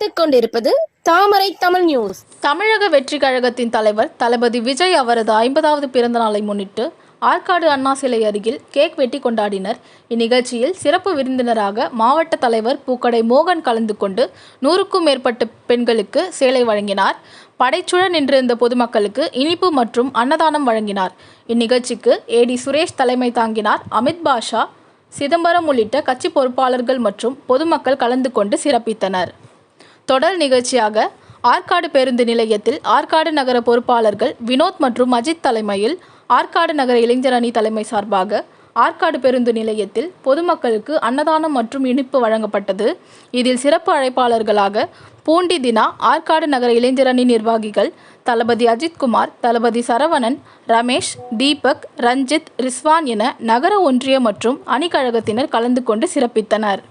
பார்த்துக் கொண்டிருப்பது தாமரை தமிழ் நியூஸ் தமிழக வெற்றி கழகத்தின் தலைவர் தளபதி விஜய் அவரது ஐம்பதாவது பிறந்த நாளை முன்னிட்டு ஆற்காடு அண்ணா சிலை அருகில் கேக் வெட்டி கொண்டாடினர். இந்நிகழ்ச்சியில் சிறப்பு விருந்தினராக மாவட்ட தலைவர் பூக்கடை மோகன் கலந்து கொண்டு நூறுக்கும் மேற்பட்ட பெண்களுக்கு சேலை வழங்கினார். படைச்சுழ நின்றிருந்த பொதுமக்களுக்கு இனிப்பு மற்றும் அன்னதானம் வழங்கினார். இந்நிகழ்ச்சிக்கு ஏடி சுரேஷ் தலைமை தாங்கினார். அமித் பாஷா சிதம்பரம் உள்ளிட்ட கட்சி பொறுப்பாளர்கள் மற்றும் பொதுமக்கள் கலந்து கொண்டு சிறப்பித்தனர். தொடர் நிகழ்ச்சியாக ஆற்காடு பேருந்து நிலையத்தில் ஆற்காடு நகர பொறுப்பாளர்கள் வினோத் மற்றும் அஜித் தலைமையில் ஆற்காடு நகர இளைஞர் அணி தலைமை சார்பாக ஆற்காடு பேருந்து நிலையத்தில் பொதுமக்களுக்கு அன்னதானம் மற்றும் இனிப்பு வழங்கப்பட்டது. இதில் சிறப்பு அழைப்பாளர்களாக பூண்டி தினா ஆற்காடு நகர இளைஞர் அணி நிர்வாகிகள் தளபதி அஜித்குமார் தளபதி சரவணன் ரமேஷ் தீபக் ரஞ்சித் ரிஸ்வான் என நகர ஒன்றிய மற்றும் அணிக்கழகத்தினர் கலந்து கொண்டு சிறப்பித்தனர்.